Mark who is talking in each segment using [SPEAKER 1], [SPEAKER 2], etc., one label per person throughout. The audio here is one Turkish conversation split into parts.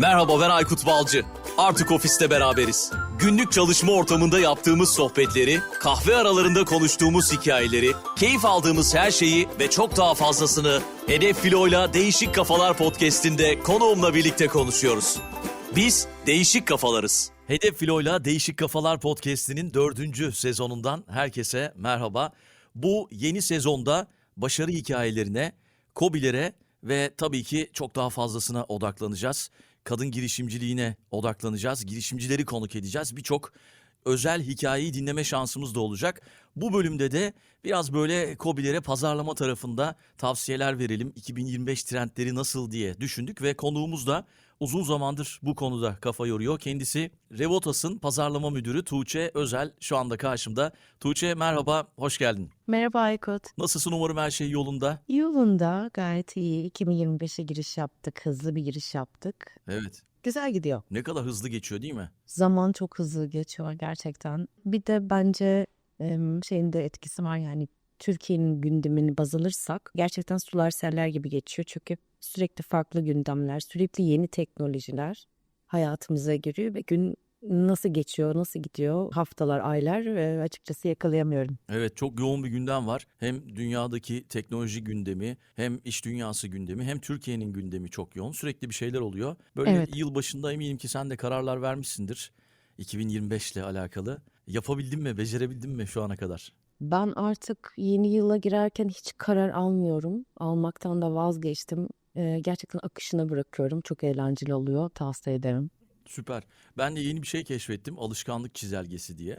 [SPEAKER 1] Merhaba ben Aykut Balcı. Artık ofiste beraberiz. Günlük çalışma ortamında yaptığımız sohbetleri, kahve aralarında konuştuğumuz hikayeleri, keyif aldığımız her şeyi ve çok daha fazlasını Hedef Filo'yla Değişik Kafalar podcast'inde konuğumla birlikte konuşuyoruz. Biz değişik kafalarız. Hedef Filo'yla Değişik Kafalar podcast'inin dördüncü sezonundan herkese merhaba. Bu yeni sezonda başarı hikayelerine, kobilere ve tabii ki çok daha fazlasına odaklanacağız. Kadın girişimciliğine odaklanacağız. Girişimcileri konuk edeceğiz. Birçok özel hikayeyi dinleme şansımız da olacak. Bu bölümde de biraz böyle kobilere pazarlama tarafında tavsiyeler verelim. 2025 trendleri nasıl diye düşündük ve konuğumuz da uzun zamandır bu konuda kafa yoruyor. Kendisi Revotas'ın pazarlama müdürü Tuğçe Özel şu anda karşımda. Tuğçe merhaba, hoş geldin.
[SPEAKER 2] Merhaba Aykut.
[SPEAKER 1] Nasılsın umarım her şey yolunda?
[SPEAKER 2] Yolunda gayet iyi. 2025'e giriş yaptık. Hızlı bir giriş yaptık.
[SPEAKER 1] Evet.
[SPEAKER 2] Güzel gidiyor.
[SPEAKER 1] Ne kadar hızlı geçiyor değil mi?
[SPEAKER 2] Zaman çok hızlı geçiyor gerçekten. Bir de bence şeyin de etkisi var yani Türkiye'nin gündemini baz alırsak gerçekten sular seller gibi geçiyor. Çünkü sürekli farklı gündemler, sürekli yeni teknolojiler hayatımıza giriyor ve gün nasıl geçiyor, nasıl gidiyor haftalar, aylar e, açıkçası yakalayamıyorum.
[SPEAKER 1] Evet çok yoğun bir gündem var. Hem dünyadaki teknoloji gündemi, hem iş dünyası gündemi, hem Türkiye'nin gündemi çok yoğun. Sürekli bir şeyler oluyor. Böyle
[SPEAKER 2] Evet.
[SPEAKER 1] yıl başında eminim ki sen de kararlar vermişsindir. 2025 ile alakalı. Yapabildin mi, becerebildin mi şu ana kadar?
[SPEAKER 2] Ben artık yeni yıla girerken hiç karar almıyorum. Almaktan da vazgeçtim. Ee, gerçekten akışına bırakıyorum. Çok eğlenceli oluyor. Tavsiye ederim.
[SPEAKER 1] Süper. Ben de yeni bir şey keşfettim. Alışkanlık çizelgesi diye.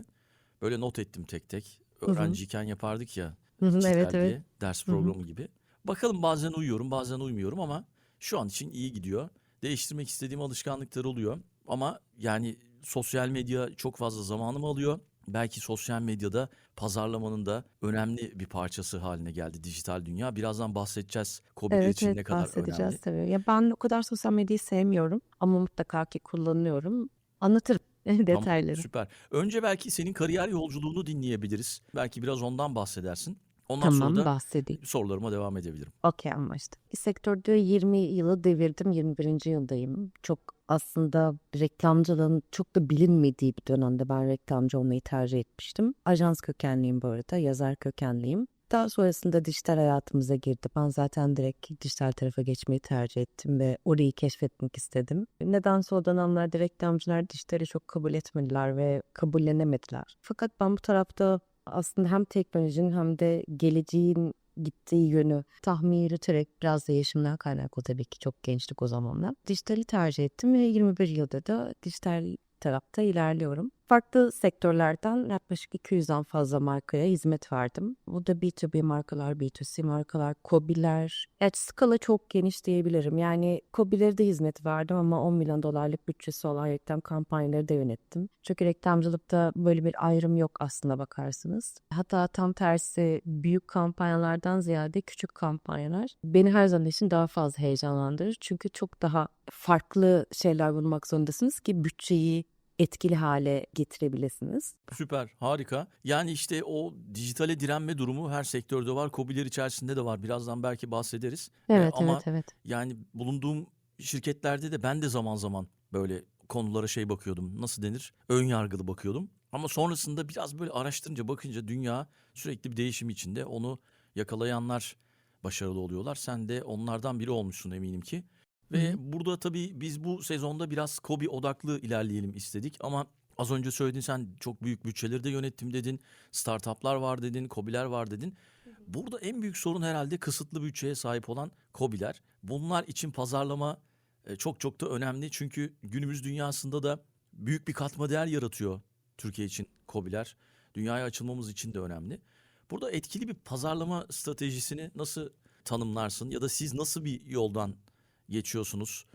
[SPEAKER 1] Böyle not ettim tek tek.
[SPEAKER 2] hı.
[SPEAKER 1] Öğrenciyken yapardık ya.
[SPEAKER 2] Hı hı, evet
[SPEAKER 1] çizelge,
[SPEAKER 2] evet.
[SPEAKER 1] ders
[SPEAKER 2] Hı hı.
[SPEAKER 1] programı gibi. Bakalım bazen uyuyorum, bazen uymuyorum ama şu an için iyi gidiyor. Değiştirmek istediğim alışkanlıklar oluyor. Ama yani sosyal medya çok fazla zamanımı alıyor. Belki sosyal medyada pazarlamanın da önemli bir parçası haline geldi dijital dünya. Birazdan bahsedeceğiz KOBİ'ler
[SPEAKER 2] Evet
[SPEAKER 1] için ne
[SPEAKER 2] evet
[SPEAKER 1] kadar
[SPEAKER 2] bahsedeceğiz
[SPEAKER 1] önemli.
[SPEAKER 2] tabii. Ya ben o kadar sosyal medyayı sevmiyorum ama mutlaka ki kullanıyorum. Anlatırım detayları.
[SPEAKER 1] Süper. Önce belki senin kariyer yolculuğunu dinleyebiliriz. Belki biraz ondan bahsedersin. Ondan
[SPEAKER 2] Tamam
[SPEAKER 1] sonra da
[SPEAKER 2] bahsedeyim.
[SPEAKER 1] sorularıma devam edebilirim.
[SPEAKER 2] Okey anlaştık. Sektörde 20 yılı devirdim. 21. yıldayım. Çok aslında reklamcılığın çok da bilinmediği bir dönemde ben reklamcı olmayı tercih etmiştim. Ajans kökenliyim bu arada. Yazar kökenliyim. Daha sonrasında dijital hayatımıza girdi. Ben zaten direkt dijital tarafa geçmeyi tercih ettim ve orayı keşfetmek istedim. Nedense o dönemlerde reklamcılar dijitali çok kabul etmediler ve kabullenemediler. Fakat ben bu tarafta aslında hem teknolojinin hem de geleceğin gittiği yönü tahmin yürüterek biraz da yaşımdan kaynaklı tabii ki çok gençlik o zamanlar. Dijitali tercih ettim ve 21 yıldır da dijital tarafta ilerliyorum. Farklı sektörlerden yaklaşık 200'den fazla markaya hizmet verdim. Bu da B2B markalar, B2C markalar, KOBİ'ler. Evet skala çok geniş diyebilirim. Yani KOBİ'lere de hizmet verdim ama 10 milyon dolarlık bütçesi olan reklam kampanyaları da yönettim. Çünkü reklamcılıkta böyle bir ayrım yok aslında bakarsınız. Hatta tam tersi büyük kampanyalardan ziyade küçük kampanyalar beni her zaman için daha fazla heyecanlandırır. Çünkü çok daha farklı şeyler bulmak zorundasınız ki bütçeyi etkili hale getirebilirsiniz.
[SPEAKER 1] Süper, harika. Yani işte o dijitale direnme durumu her sektörde var. KOBİ'ler içerisinde de var. Birazdan belki bahsederiz. Ee,
[SPEAKER 2] Evet,
[SPEAKER 1] ama
[SPEAKER 2] evet, evet.
[SPEAKER 1] yani bulunduğum şirketlerde de ben de zaman zaman böyle konulara şey bakıyordum. Nasıl denir? Ön yargılı bakıyordum. Ama sonrasında biraz böyle araştırınca bakınca dünya sürekli bir değişim içinde. Onu yakalayanlar başarılı oluyorlar. Sen de onlardan biri olmuşsun eminim ki. Ve
[SPEAKER 2] Hı
[SPEAKER 1] burada tabii biz bu sezonda biraz KOBİ odaklı ilerleyelim istedik ama az önce söyledin sen çok büyük bütçeleri de yönettim dedin. Startuplar var dedin, KOBİ'ler var dedin. Burada en büyük sorun herhalde kısıtlı bütçeye sahip olan KOBİ'ler. Bunlar için pazarlama e, çok çok da önemli. Çünkü günümüz dünyasında da büyük bir katma değer yaratıyor Türkiye için KOBİ'ler. Dünyaya açılmamız için de önemli. Burada etkili bir pazarlama stratejisini nasıl tanımlarsın ya da siz nasıl bir yoldan geçiyorsunuz?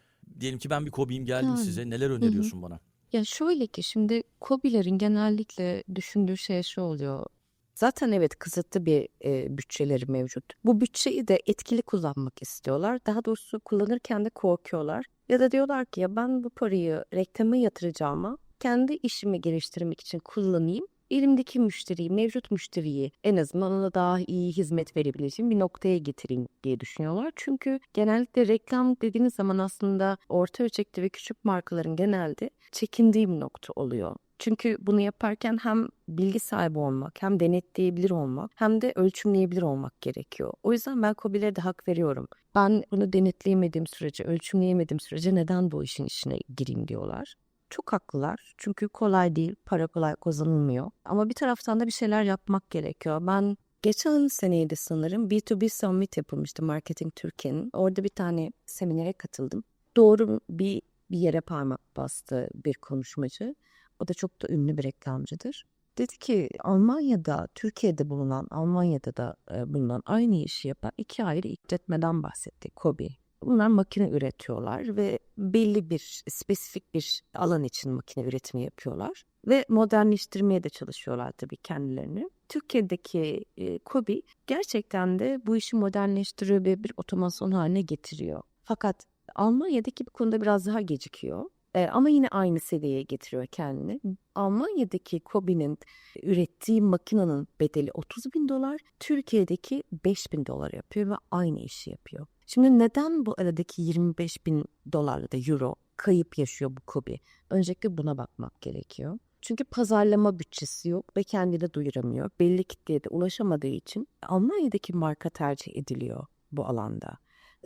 [SPEAKER 1] Diyelim ki ben bir KOBİ'yim geldim
[SPEAKER 2] Yani.
[SPEAKER 1] size. Neler öneriyorsun bana?
[SPEAKER 2] Ya şöyle ki şimdi KOBİ'lerin genellikle düşündüğü şey şu oluyor. Zaten evet kısıtlı bir e, bütçeleri mevcut. Bu bütçeyi de etkili kullanmak istiyorlar. Daha doğrusu kullanırken de korkuyorlar. Ya da diyorlar ki ya ben bu parayı reklama yatıracağıma kendi işimi geliştirmek için kullanayım. Elimdeki müşteriyi, mevcut müşteriyi en azından ona daha iyi hizmet verebileceğim bir noktaya getireyim diye düşünüyorlar. Çünkü genellikle reklam dediğiniz zaman aslında orta ölçekli ve küçük markaların genelde çekindiği bir nokta oluyor. Çünkü bunu yaparken hem bilgi sahibi olmak, hem denetleyebilir olmak, hem de ölçümleyebilir olmak gerekiyor. O yüzden ben COBİ'lere de hak veriyorum. Ben bunu denetleyemediğim sürece, ölçümleyemediğim sürece neden bu işin içine gireyim diyorlar. Çok haklılar. Çünkü kolay değil, para kolay kazanılmıyor. Ama bir taraftan da bir şeyler yapmak gerekiyor. Ben geçen seneydi sanırım B2B Summit yapılmıştı Marketing Türkiye'nin. Orada bir tane seminere katıldım. Doğru bir bir yere parmak bastı bir konuşmacı. O da çok da ünlü bir reklamcıdır. Dedi ki Almanya'da, Türkiye'de bulunan, Almanya'da da e, bulunan aynı işi yapan iki ayrı işletmeden bahsetti KOBİ. Bunlar makine üretiyorlar ve belli bir spesifik bir alan için makine üretimi yapıyorlar ve modernleştirmeye de çalışıyorlar tabii kendilerini. Türkiye'deki e, KOBİ gerçekten de bu işi modernleştiriyor ve bir otomasyon haline getiriyor. Fakat Almanya'daki bu konuda biraz daha gecikiyor. E, ama yine aynı seviyeye getiriyor kendini. Almanya'daki KOBİ'nin ürettiği makinenin bedeli 30 bin dolar, Türkiye'deki 5 bin dolar yapıyor ve aynı işi yapıyor. Şimdi neden bu aradaki 25 bin dolar da euro kayıp yaşıyor bu KOBİ? Öncelikle buna bakmak gerekiyor. Çünkü pazarlama bütçesi yok ve kendini duyuramıyor. Belli kitleye de ulaşamadığı için Almanya'daki marka tercih ediliyor bu alanda.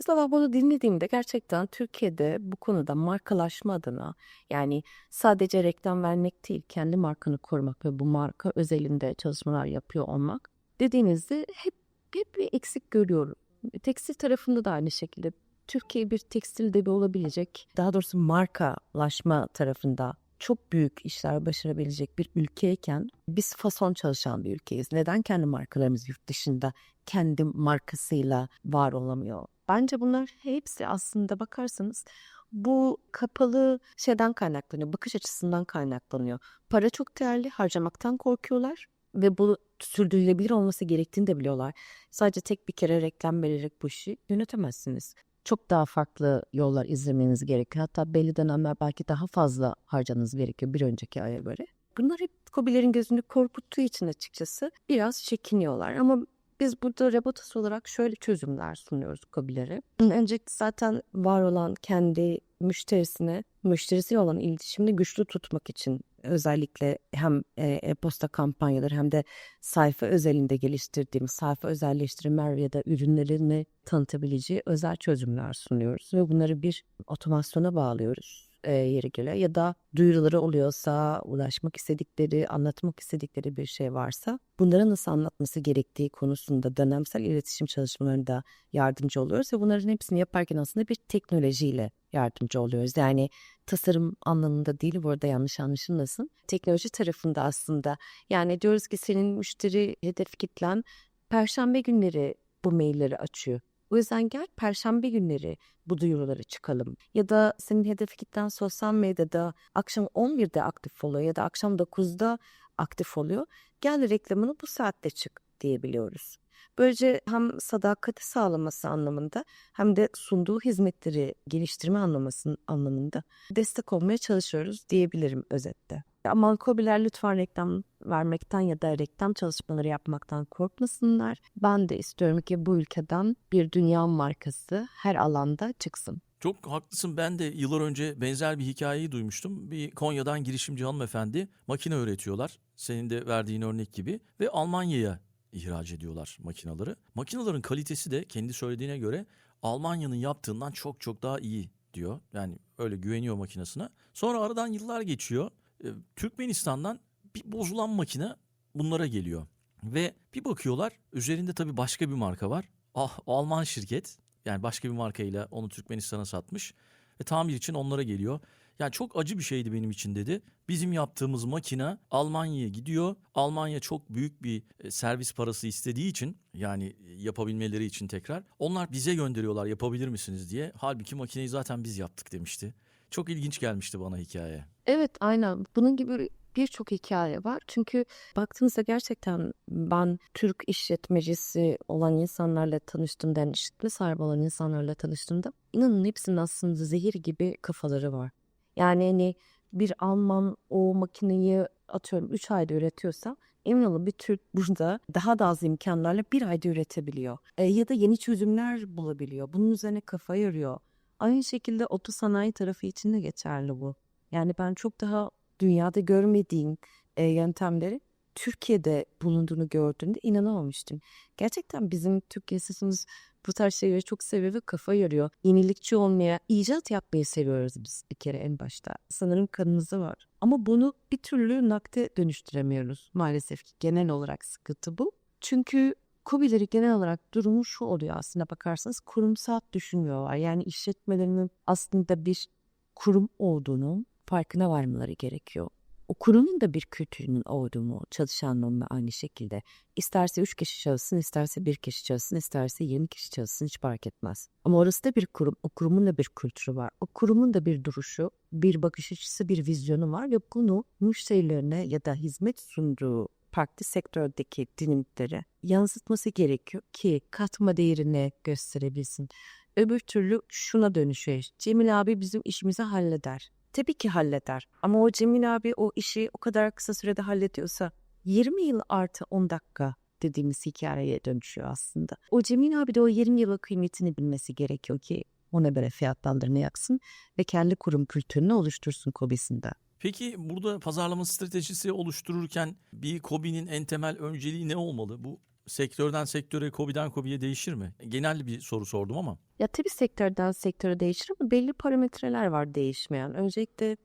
[SPEAKER 2] Ben bunu dinlediğimde gerçekten Türkiye'de bu konuda markalaşma adına yani sadece reklam vermek değil kendi markanı korumak ve bu marka özelinde çalışmalar yapıyor olmak dediğinizde hep, hep bir eksik görüyorum. Tekstil tarafında da aynı şekilde Türkiye bir tekstil devi olabilecek daha doğrusu markalaşma tarafında çok büyük işler başarabilecek bir ülkeyken biz fason çalışan bir ülkeyiz. Neden kendi markalarımız yurt dışında kendi markasıyla var olamıyor? Bence bunlar hepsi aslında bakarsanız bu kapalı şeyden kaynaklanıyor, bakış açısından kaynaklanıyor. Para çok değerli, harcamaktan korkuyorlar ve bu sürdürülebilir olması gerektiğini de biliyorlar. Sadece tek bir kere reklam vererek bu işi yönetemezsiniz. Çok daha farklı yollar izlemeniz gerekiyor. Hatta belli dönemler belki daha fazla harcanız gerekiyor bir önceki aya göre. Bunlar hep kobilerin gözünü korkuttuğu için açıkçası biraz çekiniyorlar. Ama biz burada Robotas olarak şöyle çözümler sunuyoruz KOBİ'lere. Öncelikle zaten var olan kendi müşterisine, müşterisiyle olan iletişimini güçlü tutmak için özellikle hem e, e-posta kampanyaları hem de sayfa özelinde geliştirdiğimiz sayfa özelleştirme ya da ürünlerini tanıtabileceği özel çözümler sunuyoruz ve bunları bir otomasyona bağlıyoruz e, yeri geliyor ya da duyuruları oluyorsa, ulaşmak istedikleri, anlatmak istedikleri bir şey varsa bunları nasıl anlatması gerektiği konusunda dönemsel iletişim çalışmalarında yardımcı oluyoruz ve bunların hepsini yaparken aslında bir teknolojiyle yardımcı oluyoruz. Yani tasarım anlamında değil burada yanlış anlaşılmasın. Teknoloji tarafında aslında yani diyoruz ki senin müşteri hedef kitlen perşembe günleri bu mailleri açıyor. O yüzden gel perşembe günleri bu duyuruları çıkalım. Ya da senin hedef kitlen sosyal medyada akşam 11'de aktif oluyor ya da akşam 9'da aktif oluyor. Gel reklamını bu saatte çık diyebiliyoruz. Böylece hem sadakati sağlaması anlamında hem de sunduğu hizmetleri geliştirme anlaması anlamında destek olmaya çalışıyoruz diyebilirim özette. Ama kobiler lütfen reklam vermekten ya da reklam çalışmaları yapmaktan korkmasınlar. Ben de istiyorum ki bu ülkeden bir dünya markası her alanda çıksın.
[SPEAKER 1] Çok haklısın. Ben de yıllar önce benzer bir hikayeyi duymuştum. Bir Konya'dan girişimci hanımefendi makine üretiyorlar. Senin de verdiğin örnek gibi ve Almanya'ya ihraç ediyorlar makinaları. Makinaların kalitesi de kendi söylediğine göre Almanya'nın yaptığından çok çok daha iyi diyor. Yani öyle güveniyor makinesine. Sonra aradan yıllar geçiyor. Ee, Türkmenistan'dan bir bozulan makine bunlara geliyor. Ve bir bakıyorlar üzerinde tabii başka bir marka var. Ah Alman şirket yani başka bir markayla onu Türkmenistan'a satmış. Ve tamir için onlara geliyor. Yani çok acı bir şeydi benim için dedi. Bizim yaptığımız makine Almanya'ya gidiyor. Almanya çok büyük bir e, servis parası istediği için yani yapabilmeleri için tekrar onlar bize gönderiyorlar yapabilir misiniz diye. Halbuki makineyi zaten biz yaptık demişti. Çok ilginç gelmişti bana hikaye.
[SPEAKER 2] Evet aynen bunun gibi birçok hikaye var. Çünkü baktığınızda gerçekten ben Türk işletmecisi olan insanlarla tanıştığımda, yani işletme sahibi olan insanlarla tanıştığımda inanın hepsinin aslında zehir gibi kafaları var. Yani hani bir Alman o makineyi atıyorum 3 ayda üretiyorsa emin olun bir Türk burada daha da az imkanlarla bir ayda üretebiliyor. E, ya da yeni çözümler bulabiliyor. Bunun üzerine kafa yoruyor. Aynı şekilde oto sanayi tarafı için de geçerli bu. Yani ben çok daha dünyada görmediğim e, yöntemleri Türkiye'de bulunduğunu gördüğümde inanamamıştım. Gerçekten bizim Türk yasasımız bu tarz şeyleri çok seviyor ve kafa yoruyor. Yenilikçi olmaya, icat yapmayı seviyoruz biz bir kere en başta. Sanırım kanımızda var. Ama bunu bir türlü nakde dönüştüremiyoruz maalesef ki. Genel olarak sıkıntı bu. Çünkü COBİ'leri genel olarak durumu şu oluyor aslında bakarsanız kurumsal düşünmüyorlar. Yani işletmelerinin aslında bir kurum olduğunu farkına varmaları gerekiyor. O kurumun da bir kültürünün olduğunu çalışanlarına aynı şekilde. İsterse üç kişi çalışsın, isterse bir kişi çalışsın, isterse 20 kişi çalışsın hiç fark etmez. Ama orası da bir kurum, o kurumun da bir kültürü var. O kurumun da bir duruşu, bir bakış açısı, bir vizyonu var ve bunu müşterilerine ya da hizmet sunduğu farklı sektördeki dinamiklere yansıtması gerekiyor ki katma değerini gösterebilsin. Öbür türlü şuna dönüşüyor. Cemil abi bizim işimizi halleder. Tabii ki halleder. Ama o Cemil abi o işi o kadar kısa sürede hallediyorsa 20 yıl artı 10 dakika dediğimiz hikayeye dönüşüyor aslında. O Cemil abi de o 20 yılın kıymetini bilmesi gerekiyor ki ona göre fiyatlandırma yaksın ve kendi kurum kültürünü oluştursun kobisinde.
[SPEAKER 3] Peki burada pazarlama stratejisi oluştururken bir KOBİ'nin en temel önceliği ne olmalı? Bu sektörden sektöre, KOBİ'den KOBİ'ye değişir mi? Genel bir soru sordum ama.
[SPEAKER 2] Ya tabii sektörden sektöre değişir ama belli parametreler var değişmeyen. Öncelikle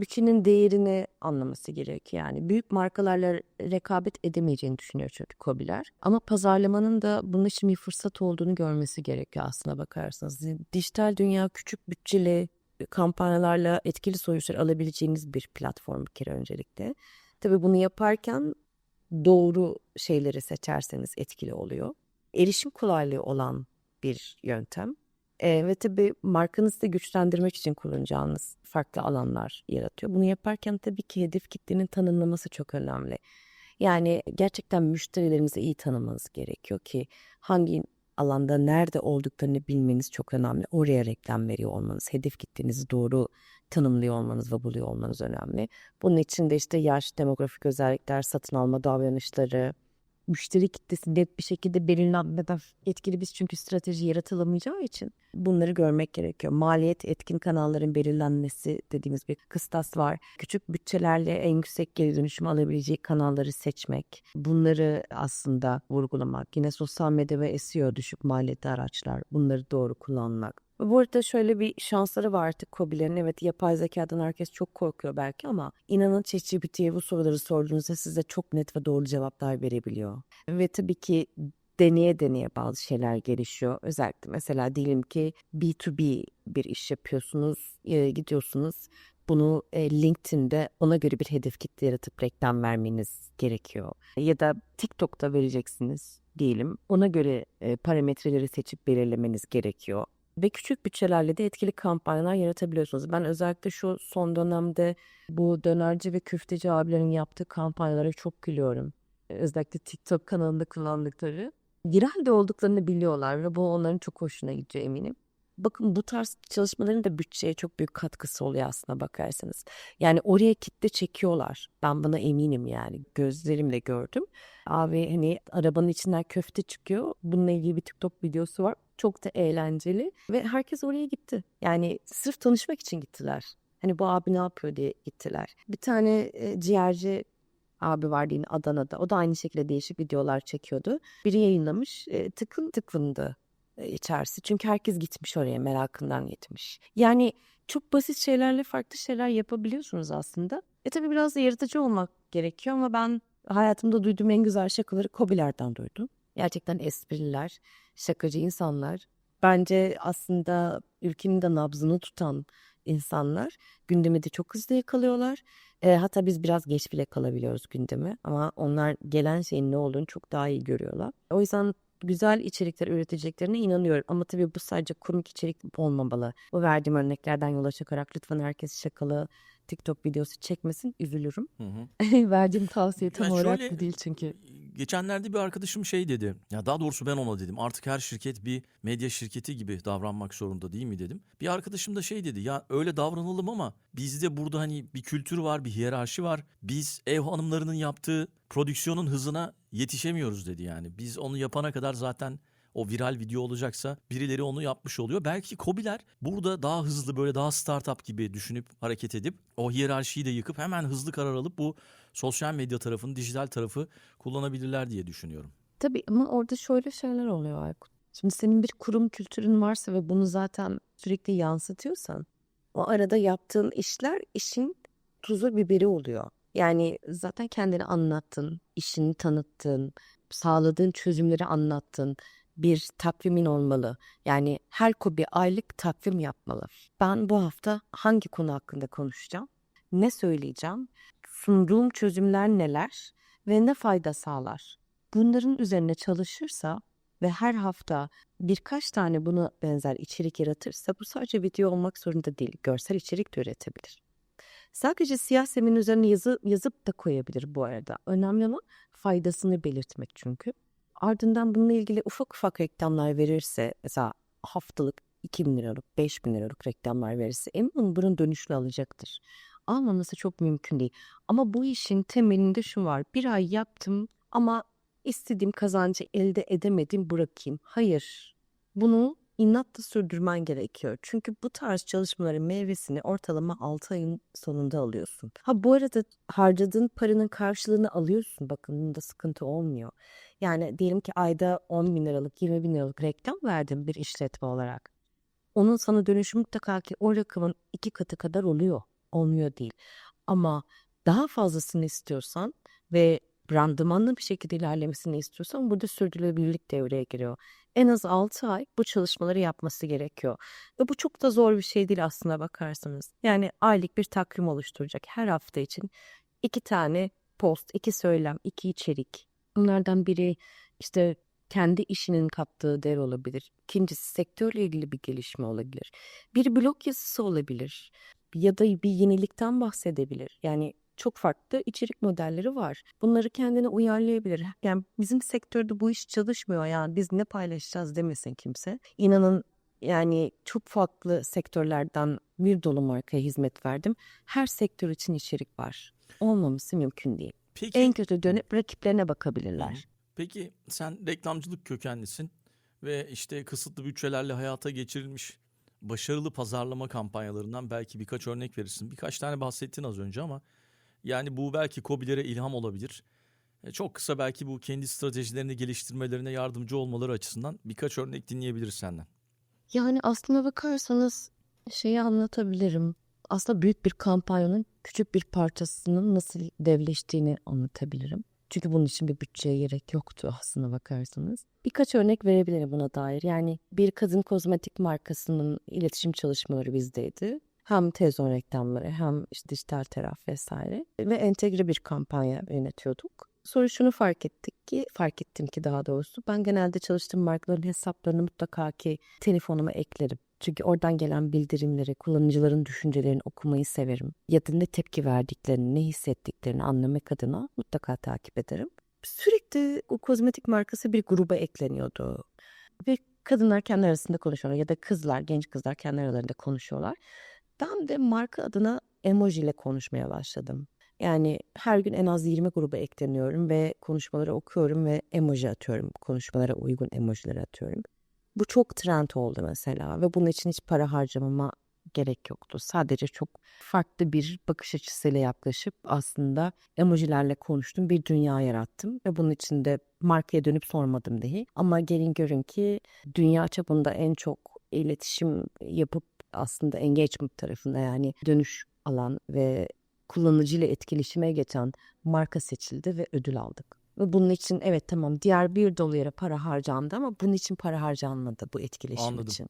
[SPEAKER 2] bütçenin değerini anlaması gerekiyor. Yani büyük markalarla rekabet edemeyeceğini düşünüyor çünkü KOBİ'ler. Ama pazarlamanın da bunun için bir fırsat olduğunu görmesi gerekiyor aslına bakarsanız. Dijital dünya küçük bütçeli kampanyalarla etkili sonuçlar alabileceğiniz bir platform bir kere öncelikle. Tabii bunu yaparken doğru şeyleri seçerseniz etkili oluyor. Erişim kolaylığı olan bir yöntem. E, ve tabii markanızı da güçlendirmek için kullanacağınız farklı alanlar yaratıyor. Bunu yaparken tabii ki hedef kitlenin tanımlaması çok önemli. Yani gerçekten müşterilerinizi iyi tanımanız gerekiyor ki hangi alanda nerede olduklarını bilmeniz çok önemli. Oraya reklam veriyor olmanız, hedef kitlenizi doğru tanımlıyor olmanız ve buluyor olmanız önemli. Bunun için de işte yaş, demografik özellikler, satın alma davranışları, müşteri kitlesi net bir şekilde belirlenmeden etkili biz çünkü strateji yaratılamayacağı için bunları görmek gerekiyor. Maliyet etkin kanalların belirlenmesi dediğimiz bir kıstas var. Küçük bütçelerle en yüksek geri dönüşüm alabileceği kanalları seçmek. Bunları aslında vurgulamak. Yine sosyal medya ve SEO düşük maliyetli araçlar. Bunları doğru kullanmak. Bu arada şöyle bir şansları var artık COBİ'lerin. Evet yapay zekadan herkes çok korkuyor belki ama inanın ChatGPT'ye bu soruları sorduğunuzda size çok net ve doğru cevaplar verebiliyor. Ve tabii ki deneye deneye bazı şeyler gelişiyor. Özellikle mesela diyelim ki B2B bir iş yapıyorsunuz, e, gidiyorsunuz. Bunu e, LinkedIn'de ona göre bir hedef kitle yaratıp reklam vermeniz gerekiyor. Ya da TikTok'ta vereceksiniz diyelim. Ona göre e, parametreleri seçip belirlemeniz gerekiyor ve küçük bütçelerle de etkili kampanyalar yaratabiliyorsunuz. Ben özellikle şu son dönemde bu dönerci ve köfteci abilerin yaptığı kampanyalara çok gülüyorum. Özellikle TikTok kanalında kullandıkları. Viral de olduklarını biliyorlar ve bu onların çok hoşuna gidiyor eminim. Bakın bu tarz çalışmaların da bütçeye çok büyük katkısı oluyor aslında bakarsanız. Yani oraya kitle çekiyorlar. Ben buna eminim yani. Gözlerimle gördüm. Abi hani arabanın içinden köfte çıkıyor. Bununla ilgili bir TikTok videosu var. Çok da eğlenceli ve herkes oraya gitti. Yani sırf tanışmak için gittiler. Hani bu abi ne yapıyor diye gittiler. Bir tane e, ciğerci abi vardı yine Adana'da. O da aynı şekilde değişik videolar çekiyordu. Biri yayınlamış. E, tıkın tıkındı içerisi. Çünkü herkes gitmiş oraya merakından gitmiş. Yani çok basit şeylerle farklı şeyler yapabiliyorsunuz aslında. E tabii biraz da yaratıcı olmak gerekiyor ama ben hayatımda duyduğum en güzel şakaları Kobilerden duydum. Gerçekten esprililer, şakacı insanlar. Bence aslında ülkenin de nabzını tutan insanlar gündemi de çok hızlı yakalıyorlar. E, hatta biz biraz geç bile kalabiliyoruz gündeme ama onlar gelen şeyin ne olduğunu çok daha iyi görüyorlar. O yüzden güzel içerikler üreteceklerine inanıyorum. Ama tabii bu sadece komik içerik olmamalı. Bu verdiğim örneklerden yola çıkarak lütfen herkes şakalı TikTok videosu çekmesin üzülürüm.
[SPEAKER 1] Hı hı.
[SPEAKER 2] Verdiğim tavsiye tam
[SPEAKER 1] Ya
[SPEAKER 2] olarak
[SPEAKER 1] şöyle-
[SPEAKER 2] bu değil çünkü.
[SPEAKER 1] Geçenlerde bir arkadaşım şey dedi. Ya daha doğrusu ben ona dedim. Artık her şirket bir medya şirketi gibi davranmak zorunda değil mi dedim. Bir arkadaşım da şey dedi. Ya öyle davranalım ama bizde burada hani bir kültür var, bir hiyerarşi var. Biz ev hanımlarının yaptığı prodüksiyonun hızına yetişemiyoruz dedi yani. Biz onu yapana kadar zaten o viral video olacaksa birileri onu yapmış oluyor. Belki Kobiler burada daha hızlı böyle daha startup gibi düşünüp hareket edip o hiyerarşiyi de yıkıp hemen hızlı karar alıp bu sosyal medya tarafını, dijital tarafı kullanabilirler diye düşünüyorum.
[SPEAKER 2] Tabii ama orada şöyle şeyler oluyor Aykut. Şimdi senin bir kurum kültürün varsa ve bunu zaten sürekli yansıtıyorsan o arada yaptığın işler işin tuzu biberi oluyor. Yani zaten kendini anlattın, işini tanıttın, sağladığın çözümleri anlattın. Bir takvimin olmalı. Yani her kobi aylık takvim yapmalı. Ben bu hafta hangi konu hakkında konuşacağım? Ne söyleyeceğim? Sunduğum çözümler neler ve ne fayda sağlar? bunların üzerine çalışırsa ve her hafta birkaç tane buna benzer içerik yaratırsa bu sadece video olmak zorunda değil. Görsel içerik de üretebilir. Sadece siyah zemin üzerine yazı, yazıp da koyabilir bu arada. Önemli olan faydasını belirtmek çünkü. Ardından bununla ilgili ufak ufak reklamlar verirse mesela haftalık 2 bin liralık 5 bin liralık reklamlar verirse eminim bunun dönüşlü alacaktır. Almaması çok mümkün değil. Ama bu işin temelinde şu var. Bir ay yaptım ama istediğim kazancı elde edemedim bırakayım. Hayır. Bunu inatla sürdürmen gerekiyor. Çünkü bu tarz çalışmaların meyvesini ortalama 6 ayın sonunda alıyorsun. Ha bu arada harcadığın paranın karşılığını alıyorsun. Bakın bunda sıkıntı olmuyor. Yani diyelim ki ayda 10 bin liralık 20 bin liralık reklam verdim bir işletme olarak. Onun sana dönüşü mutlaka ki o rakamın iki katı kadar oluyor. Olmuyor değil. Ama daha fazlasını istiyorsan ve randımanlı bir şekilde ilerlemesini istiyorsan burada sürdürülebilirlik devreye giriyor. En az 6 ay bu çalışmaları yapması gerekiyor. Ve bu çok da zor bir şey değil aslında bakarsanız. Yani aylık bir takvim oluşturacak her hafta için iki tane post, iki söylem, iki içerik. Bunlardan biri işte kendi işinin kattığı değer olabilir. İkincisi sektörle ilgili bir gelişme olabilir. Bir blog yazısı olabilir. Ya da bir yenilikten bahsedebilir. Yani çok farklı içerik modelleri var. Bunları kendine uyarlayabilir. Yani bizim sektörde bu iş çalışmıyor. Yani biz ne paylaşacağız demesin kimse. İnanın yani çok farklı sektörlerden bir dolu markaya hizmet verdim. Her sektör için içerik var. Olmaması mümkün değil.
[SPEAKER 1] Peki,
[SPEAKER 2] En kötü dönüp rakiplerine bakabilirler.
[SPEAKER 1] peki sen reklamcılık kökenlisin ve işte kısıtlı bütçelerle hayata geçirilmiş başarılı pazarlama kampanyalarından belki birkaç örnek verirsin. Birkaç tane bahsettin az önce ama yani bu belki KOBİ'lere ilham olabilir. E, Çok kısa belki bu kendi stratejilerini geliştirmelerine yardımcı olmaları açısından birkaç örnek dinleyebiliriz senden.
[SPEAKER 2] Yani aslına bakarsanız şeyi anlatabilirim. Aslında büyük bir kampanyanın küçük bir parçasının nasıl devleştiğini anlatabilirim. Çünkü bunun için bir bütçeye gerek yoktu aslına bakarsanız. Birkaç örnek verebilirim buna dair. Yani bir kadın kozmetik markasının iletişim çalışmaları bizdeydi. Hem televizyon reklamları hem işte dijital taraf vesaire. Ve entegre bir kampanya yönetiyorduk. Sonra şunu fark ettik ki, fark ettim ki daha doğrusu ben genelde çalıştığım markaların hesaplarını mutlaka ki telefonuma eklerim. Çünkü oradan gelen bildirimleri, kullanıcıların düşüncelerini okumayı severim. Ya da ne tepki verdiklerini, ne hissettiklerini anlamak adına mutlaka takip ederim. Sürekli o kozmetik markası bir gruba ekleniyordu. Ve kadınlar kendi arasında konuşuyorlar ya da kızlar, genç kızlar kendi aralarında konuşuyorlar. Ben de marka adına emoji ile konuşmaya başladım. Yani her gün en az 20 gruba ekleniyorum ve konuşmaları okuyorum ve emoji atıyorum. Konuşmalara uygun emojiler atıyorum. Bu çok trend oldu mesela ve bunun için hiç para harcamama gerek yoktu. Sadece çok farklı bir bakış açısıyla yaklaşıp aslında emojilerle konuştum. Bir dünya yarattım ve bunun için de markaya dönüp sormadım dahi. Ama gelin görün ki dünya çapında en çok iletişim yapıp aslında engagement tarafında yani dönüş alan ve kullanıcıyla etkileşime geçen marka seçildi ve ödül aldık. Ve bunun için evet tamam diğer bir dolara para harcandı ama bunun için para harcanmadı bu etkileşim
[SPEAKER 1] Anladım.
[SPEAKER 2] için.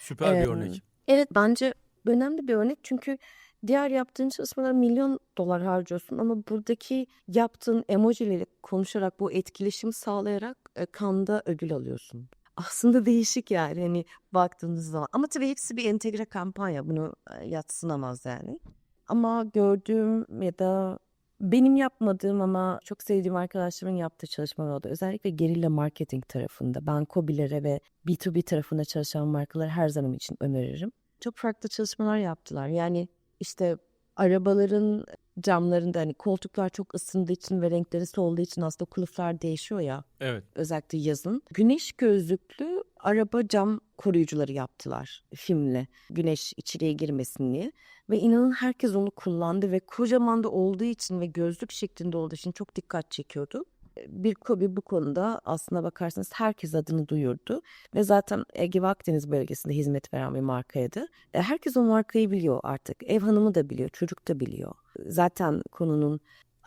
[SPEAKER 1] Süper bir
[SPEAKER 2] Ee,
[SPEAKER 1] örnek.
[SPEAKER 2] Evet bence önemli bir örnek çünkü diğer yaptığın çalışmalara milyon dolar harcıyorsun ama buradaki yaptığın emojileri konuşarak bu etkileşimi sağlayarak e, kanda ödül alıyorsun. Aslında değişik yani hani baktığınız zaman ama tabii hepsi bir entegre kampanya bunu e, yatsınamaz yani. Ama gördüğüm ya da benim yapmadığım ama çok sevdiğim arkadaşlarımın yaptığı çalışmalar oldu. Özellikle gerilla marketing tarafında. Ben COBİ'lere ve B2B tarafında çalışan markaları her zaman için öneririm. Çok farklı çalışmalar yaptılar. Yani işte arabaların camlarında hani koltuklar çok ısındığı için ve renkleri solduğu için aslında kılıflar değişiyor ya
[SPEAKER 3] Evet.
[SPEAKER 2] özellikle yazın. Güneş gözlüklü araba cam koruyucuları yaptılar filmle. Güneş içeriye girmesin diye. Ve inanın herkes onu kullandı ve kocaman da olduğu için ve gözlük şeklinde olduğu için çok dikkat çekiyordu. Bir Kobi bu konuda aslına bakarsanız herkes adını duyurdu. Ve zaten Ege ve Akdeniz bölgesinde hizmet veren bir markaydı. E, Herkes o markayı biliyor artık. Ev hanımı da biliyor, çocuk da biliyor. Zaten konunun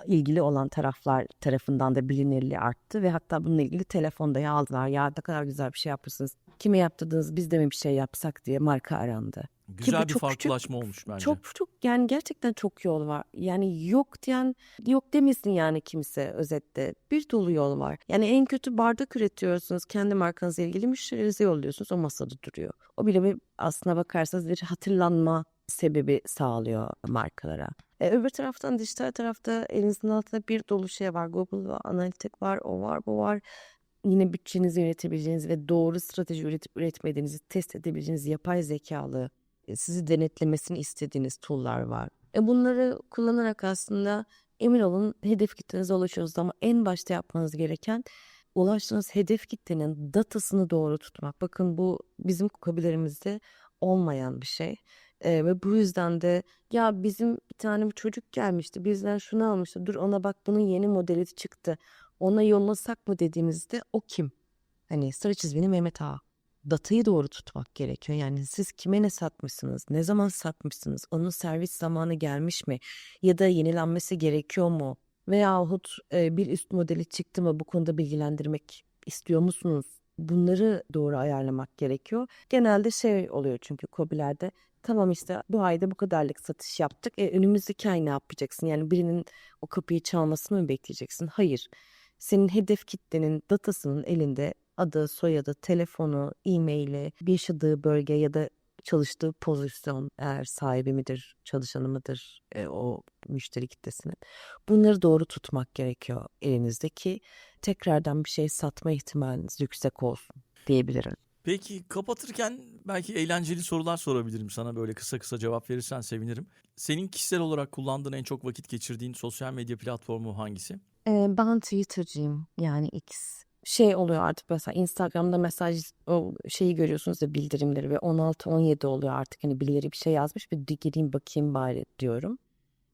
[SPEAKER 2] ilgili olan taraflar tarafından da bilinirliği arttı ve hatta bununla ilgili telefonda ya aldılar ya ne kadar güzel bir şey yapmışsınız. Kime yaptırdınız biz de mi bir şey yapsak diye marka arandı.
[SPEAKER 3] Güzel bir
[SPEAKER 2] çok küçük-
[SPEAKER 3] farklılaşma olmuş bence.
[SPEAKER 2] Çok çok yani gerçekten çok yol var. Yani yok diyen yok demesin yani kimse özette. Bir dolu yol var. Yani en kötü bardak üretiyorsunuz. Kendi markanızla ilgili müşterinize yolluyorsunuz. O masada duruyor. O bile bir aslına bakarsanız bir hatırlanma sebebi sağlıyor markalara. E, öbür taraftan dijital tarafta elinizin altında bir dolu şey var. Google var, analitik var, o var, bu var. Yine bütçenizi yönetebileceğiniz ve doğru strateji üretip üretmediğinizi test edebileceğiniz yapay zekalı e, sizi denetlemesini istediğiniz tool'lar var. E bunları kullanarak aslında emin olun hedef kitlenize ulaşıyorsunuz ama en başta yapmanız gereken ulaştığınız hedef kitlenin datasını doğru tutmak. Bakın bu bizim kabilerimizde olmayan bir şey. E, ve bu yüzden de ya bizim bir tane bir çocuk gelmişti bizden şunu almıştı dur ona bak bunun yeni modeli çıktı ona yollasak mı dediğimizde o kim? Hani sarı çizgili Mehmet Ağa datayı doğru tutmak gerekiyor. Yani siz kime ne satmışsınız, ne zaman satmışsınız, onun servis zamanı gelmiş mi ya da yenilenmesi gerekiyor mu? Veyahut e, bir üst modeli çıktı mı bu konuda bilgilendirmek istiyor musunuz? Bunları doğru ayarlamak gerekiyor. Genelde şey oluyor çünkü kobilerde tamam işte bu ayda bu kadarlık satış yaptık. E, önümüzdeki ay ne yapacaksın? Yani birinin o kapıyı çalmasını mı bekleyeceksin? Hayır. Senin hedef kitlenin datasının elinde adı, soyadı, telefonu, e-maili, yaşadığı bölge ya da çalıştığı pozisyon eğer sahibi midir, çalışanı mıdır e, o müşteri kitlesinin. Bunları doğru tutmak gerekiyor elinizdeki. Tekrardan bir şey satma ihtimaliniz yüksek olsun diyebilirim.
[SPEAKER 3] Peki kapatırken belki eğlenceli sorular sorabilirim sana böyle kısa kısa cevap verirsen sevinirim. Senin kişisel olarak kullandığın en çok vakit geçirdiğin sosyal medya platformu hangisi?
[SPEAKER 2] Ee, ben Twitter'cıyım yani X. Şey oluyor artık mesela Instagram'da mesaj o şeyi görüyorsunuz ya bildirimleri ve 16-17 oluyor artık hani birileri bir şey yazmış bir gireyim bakayım bari diyorum.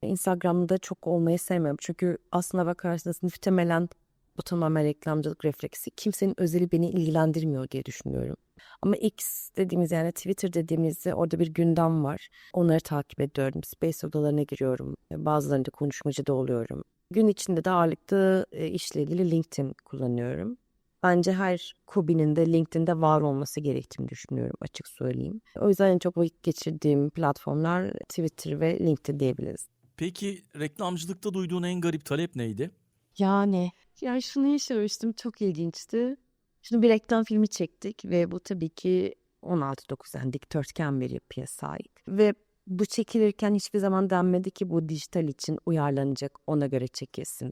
[SPEAKER 2] Instagram'da çok olmayı sevmiyorum çünkü aslına bakarsanız muhtemelen bu tamamen reklamcılık refleksi. Kimsenin özeli beni ilgilendirmiyor diye düşünüyorum. Ama X dediğimiz yani Twitter dediğimizde orada bir gündem var. Onları takip ediyorum. Space odalarına giriyorum. Bazılarında konuşmacı da oluyorum. Gün içinde de ağırlıklı e, işle ilgili LinkedIn kullanıyorum. Bence her Kobi'nin de LinkedIn'de var olması gerektiğini düşünüyorum açık söyleyeyim. O yüzden en çok vakit geçirdiğim platformlar Twitter ve LinkedIn diyebiliriz.
[SPEAKER 3] Peki reklamcılıkta duyduğun en garip talep neydi?
[SPEAKER 2] Yani ya şunu yaşamıştım çok ilginçti. Şimdi bir reklam filmi çektik ve bu tabii ki 16-9 yani dikdörtgen bir yapıya sahip. Ve bu çekilirken hiçbir zaman denmedi ki bu dijital için uyarlanacak ona göre çekilsin.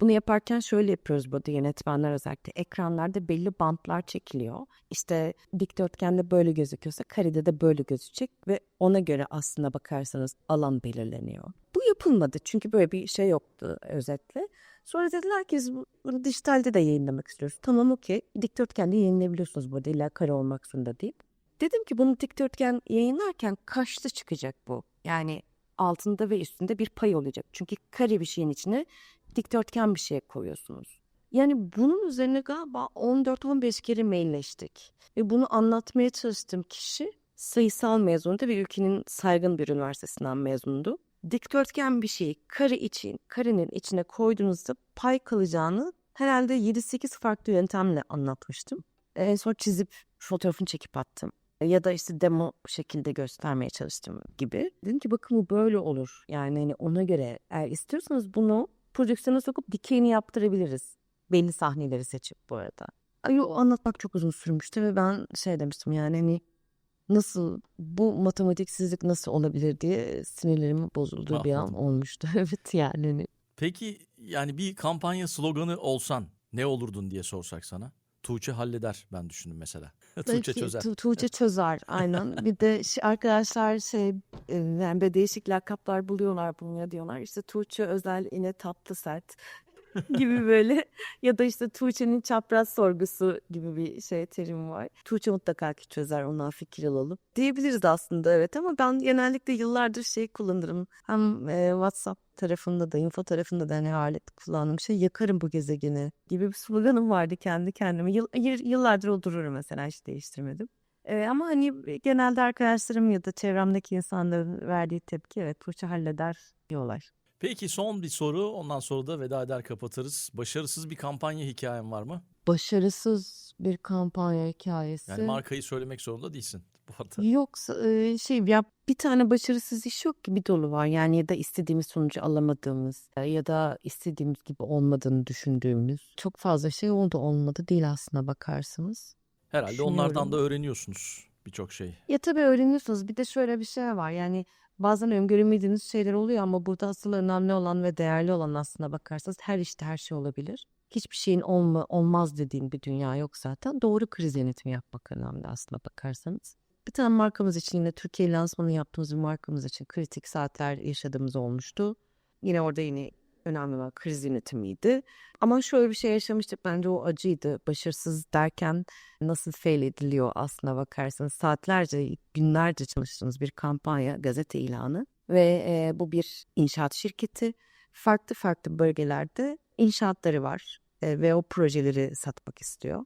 [SPEAKER 2] Bunu yaparken şöyle yapıyoruz burada yönetmenler özellikle. Ekranlarda belli bantlar çekiliyor. İşte dikdörtgende böyle gözüküyorsa karede de böyle gözükecek ve ona göre aslında bakarsanız alan belirleniyor. Bu yapılmadı çünkü böyle bir şey yoktu özetle. Sonra dediler ki biz bunu dijitalde de yayınlamak istiyoruz. Tamam okey. Dikdörtgende yayınlayabiliyorsunuz burada illa kare olmak zorunda değil. Dedim ki bunu dikdörtgen yayınlarken kaçta çıkacak bu? Yani altında ve üstünde bir pay olacak. Çünkü kare bir şeyin içine dikdörtgen bir şey koyuyorsunuz. Yani bunun üzerine galiba 14-15 kere mailleştik. Ve bunu anlatmaya çalıştığım kişi sayısal mezundu ve ülkenin saygın bir üniversitesinden mezundu. Dikdörtgen bir şeyi kare için, karenin içine koyduğunuzda pay kalacağını herhalde 7-8 farklı yöntemle anlatmıştım. En son çizip fotoğrafını çekip attım. Ya da işte demo şekilde göstermeye çalıştım gibi. Dedim ki bakın bu böyle olur. Yani hani ona göre eğer istiyorsanız bunu prodüksiyona sokup dikeyini yaptırabiliriz. Belli sahneleri seçip bu arada. Ay, o anlatmak çok uzun sürmüştü ve ben şey demiştim yani hani nasıl bu matematiksizlik nasıl olabilir diye sinirlerimin bozulduğu bir an olmuştu. Evet yani hani
[SPEAKER 3] Peki yani bir kampanya sloganı olsan ne olurdun diye sorsak sana. Tuğçe halleder ben düşündüm mesela. Tuğçe çözer.
[SPEAKER 2] Tu- Tuğçe çözer aynen. bir de arkadaşlar şey e, yani böyle değişik lakaplar buluyorlar bunu diyorlar. İşte Tuğçe özel yine tatlı sert gibi böyle ya da işte Tuğçe'nin çapraz sorgusu gibi bir şey terim var. Tuğçe mutlaka ki çözer ondan fikir alalım. Diyebiliriz aslında evet ama ben genellikle yıllardır şey kullanırım. Hem e, WhatsApp tarafında da info tarafında da hani alet kullandığım şey yakarım bu gezegeni gibi bir sloganım vardı kendi kendime. Yıl, yıl- yıllardır o durur mesela hiç değiştirmedim. Ee, ama hani genelde arkadaşlarım ya da çevremdeki insanların verdiği tepki evet Tuğçe halleder diyorlar.
[SPEAKER 3] Peki son bir soru ondan sonra da veda eder kapatırız. Başarısız bir kampanya hikayen var mı?
[SPEAKER 2] Başarısız bir kampanya hikayesi.
[SPEAKER 3] Yani markayı söylemek zorunda değilsin bu arada.
[SPEAKER 2] Yoksa e, şey ya bir tane başarısız iş yok ki bir dolu var. Yani ya da istediğimiz sonucu alamadığımız e, ya da istediğimiz gibi olmadığını düşündüğümüz çok fazla şey oldu olmadı değil aslında bakarsanız.
[SPEAKER 3] Herhalde onlardan da öğreniyorsunuz birçok şey.
[SPEAKER 2] Ya tabii öğreniyorsunuz. Bir de şöyle bir şey var. Yani bazen öngöremediğiniz şeyler oluyor ama burada asıl önemli olan ve değerli olan aslına bakarsanız her işte her şey olabilir. Hiçbir şeyin olma, olmaz dediğin bir dünya yok zaten. Doğru kriz yönetimi yapmak önemli aslına bakarsanız. Bir tane markamız için yine Türkiye lansmanı yaptığımız bir markamız için kritik saatler yaşadığımız olmuştu. Yine orada yine önemli olan kriz yönetimiydi. Ama şöyle bir şey yaşamıştık bence o acıydı. Başarısız derken nasıl fail ediliyor aslına bakarsanız saatlerce günlerce çalıştığınız bir kampanya gazete ilanı ve e, bu bir inşaat şirketi farklı farklı bölgelerde inşaatları var e, ve o projeleri satmak istiyor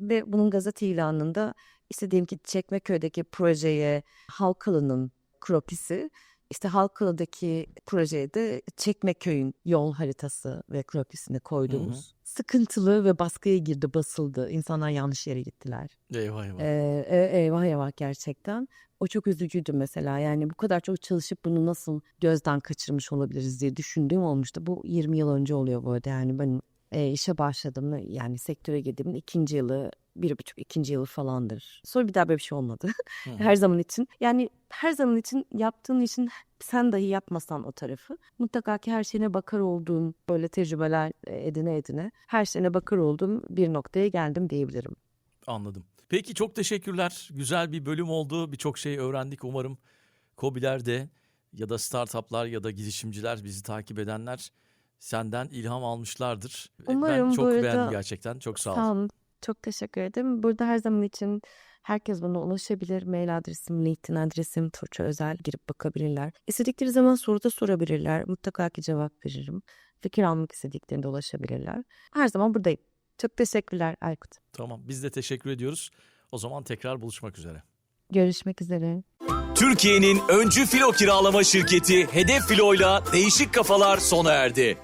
[SPEAKER 2] ve bunun gazete ilanında işte diyelim ki Çekmeköy'deki projeye Halkalı'nın kropisi işte Halkalı'daki projeye de Çekmeköy'ün yol haritası ve kropisini koyduğumuz sıkıntılı ve baskıya girdi basıldı insanlar yanlış yere gittiler
[SPEAKER 3] Eyvah eyvah.
[SPEAKER 2] ee, e- eyvah eyvah gerçekten. O çok üzücüydü mesela. Yani bu kadar çok çalışıp bunu nasıl gözden kaçırmış olabiliriz diye düşündüğüm olmuştu. Bu 20 yıl önce oluyor bu arada. Yani ben e, işe başladım yani sektöre girdiğimin ikinci yılı bir buçuk ikinci yılı falandır. Sonra bir daha böyle bir şey olmadı.
[SPEAKER 3] Hı
[SPEAKER 2] her zaman için. Yani her zaman için yaptığın için sen dahi yapmasan o tarafı mutlaka ki her şeyine bakar olduğun böyle tecrübeler e, edine edine her şeyine bakar olduğum bir noktaya geldim diyebilirim.
[SPEAKER 3] Anladım. Peki çok teşekkürler. Güzel bir bölüm oldu. Birçok şey öğrendik. Umarım KOBİ'ler de ya da startuplar ya da girişimciler bizi takip edenler senden ilham almışlardır. ben
[SPEAKER 2] Umarım
[SPEAKER 3] çok
[SPEAKER 2] bu arada-
[SPEAKER 3] beğendim gerçekten. Çok sağ ol.
[SPEAKER 2] Sağ olun. Çok teşekkür ederim. Burada her zaman için herkes bana ulaşabilir. Mail adresim, LinkedIn adresim, Tuğçe Özel girip bakabilirler. İstedikleri zaman soru da sorabilirler. Mutlaka ki cevap veririm. Fikir almak istediklerinde ulaşabilirler. Her zaman buradayım. Çok teşekkürler Aykut.
[SPEAKER 3] Tamam. Biz de teşekkür ediyoruz. O zaman tekrar buluşmak üzere.
[SPEAKER 2] Görüşmek üzere.
[SPEAKER 1] Türkiye'nin öncü filo kiralama şirketi Hedef Filo'yla değişik kafalar sona erdi.